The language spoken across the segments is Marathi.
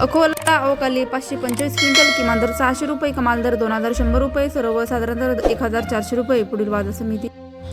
अकोला अवकाली पाचशे पंचवीस क्विंटल किमान दर सहाशे रुपये कमाल दर दोन हजार शंभर रुपये सर्वसाधारण दर एक हजार चारशे रुपये पुढील बाजार समिती.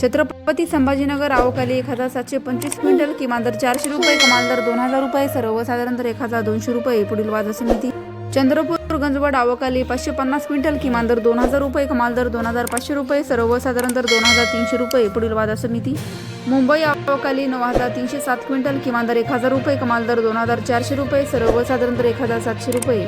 छत्रपती संभाजीनगर अवकाली एक हजार सातशे पंचवीस क्विंटल किमान दर चारशे रुपये कमाल दर दोन हजार रुपये सर्वसाधारण दर एक हजार दोनशे रुपये पुढील बाजार समिती. चंद्रपूर गंजवड आवकाली पाचशे पन्नास क्विंटल किमान दर दोन हजार रुपये कमाल दर दोन हजार पाचशे रुपये सर्वसाधारण दर दोन हजार तीनशे रुपये पुढील बाजार समिती मुंबई आवकाली नऊ हजार तीनशे सात क्विंटल किमान दर एक हजार रुपये कमाल दर दोन हजार चारशे रुपये सर्वसाधारण दर एक हजार सातशे रुपये.